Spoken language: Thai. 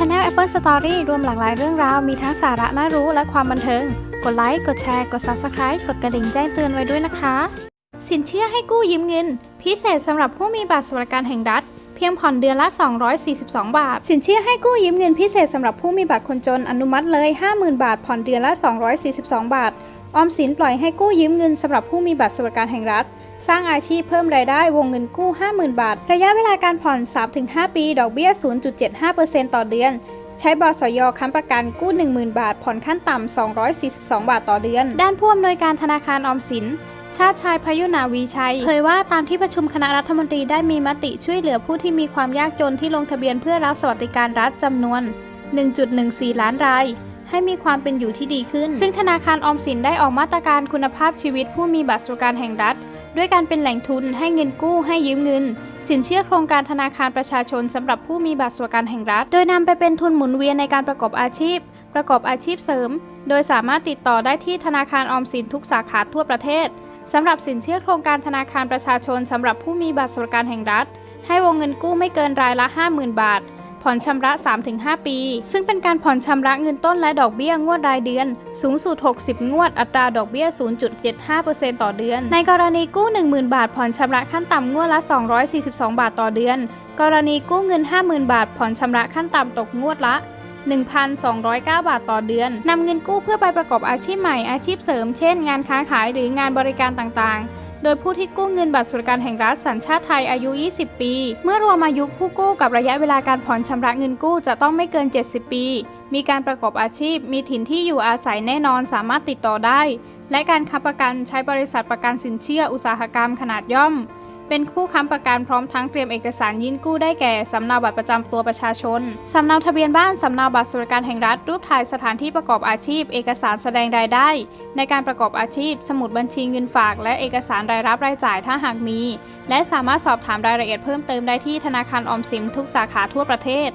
Channel Apple Story รวมหลากหลายเรื่องราว มีทั้งสาระน่ารู้และความบันเทิง กดไลค์ กดแชร์ กด Subscribe กดกระดิ่งแจ้งเตือนไว้ด้วยนะคะ สินเชื่อให้กู้ยืมเงิน พิเศษสำหรับผู้มีบัตรสวัสดิการแห่งรัฐ เพียงผ่อนเดือนละ 242 บาท สินเชื่อให้กู้ยืมเงินพิเศษสำหรับผู้มีบัตรคนจนอนุมัติเลย 50,000 บาท ผ่อนเดือนละ 242 บาท ออมสินปล่อยให้กู้ยืมเงินสำหรับผู้มีบัตรสวัสดิการแห่งรัฐ สร้างอาชีพเพิ่มรายได้วงเงินกู้ 50,000 บาท ระยะเวลาการผ่อน 3-5 ปี ดอกเบี้ย 0.75%ต่อเดือน ใช้บสยค้ำประกันกู้ 10,000 บาท ผ่อนขั้นต่ำ 242 บาทต่อเดือน ด้านผู้อำนวยการธนาคารออมสินชาติชายพยุนาวีชัยเผยว่าตามที่ประชุมคณะรัฐมนตรีได้มีมติช่วยเหลือผู้ที่มีความยากจนที่ลงทะเบียนเพื่อรับสวัสดิการรัฐจำนวน 1.14 ล้านราย ให้มีความเป็นอยู่ที่ดีขึ้น ซึ่งธนาคารออมสินได้ออกมาตรการคุณภาพชีวิตผู้มีบัตรสวัสดิการแห่งรัฐ ด้วยการเป็นแหล่งทุนให้เงินกู้ให้ยืมเงิน สินเชื่อโครงการธนาคารประชาชนสำหรับผู้มีบัตรสวัสดิการแห่งรัฐ โดยนำไปเป็นทุนหมุนเวียนในการประกอบอาชีพ ประกอบอาชีพเสริม โดยสามารถติดต่อได้ที่ธนาคารออมสินทุกสาขาทั่วประเทศสำหรับสินเชื่อโครงการธนาคารประชาชนสำหรับผู้มีบัตรสวัสดิการแห่งรัฐ ให้วงเงินกู้ไม่เกินรายละ 50,000 บาท ผ่อนชำระ 3-5 ปี ซึ่งเป็นการผ่อนชำระเงินต้นและดอกเบี้ยงวดรายเดือน สูงสุด 60 งวด อัตราดอกเบี้ย 0.75%ต่อเดือน ในกรณีกู้ 10,000 บาท ผ่อนชำระขั้นต่ำงวดละ 242 บาทต่อเดือน กรณีกู้เงิน 50,000 บาท ผ่อนชำระขั้นต่ำตกงวดละ1,209 บาทต่อเดือน นำเงินกู้เพื่อไปประกอบอาชีพใหม่อาชีพเสริม เช่น งานค้าขายหรืองานบริการต่างๆ โดยผู้ที่กู้เงินบัตรสวัสดิการแห่งรัฐสัญชาติไทยอายุ 20 ปี เมื่อรวมอายุผู้กู้กับระยะเวลาการผ่อนชำระเงินกู้จะต้องไม่เกิน 70 ปี มีการประกอบอาชีพ มีถิ่นที่อยู่อาศัยแน่นอนสามารถติดต่อได้ และการค้ำประกันใช้บริษัทประกันสินเชื่ออุตสาหกรรมขนาดย่อม เป็นผู้ค้ำประกันพร้อมทั้งเตรียมเอกสารยื่นกู้ได้แก่สำเนาบัตรประจำตัวประชาชน สำเนาทะเบียนบ้าน สำเนาบัตรสวัสดิการแห่งรัฐ รูปถ่ายสถานที่ประกอบอาชีพ เอกสารแสดงรายได้ ในการประกอบอาชีพ สมุดบัญชีเงินฝาก และเอกสารรายรับรายจ่ายถ้าหากมี และสามารถสอบถามรายละเอียดเพิ่มเติมได้ที่ธนาคารออมสินทุกสาขาทั่วประเทศ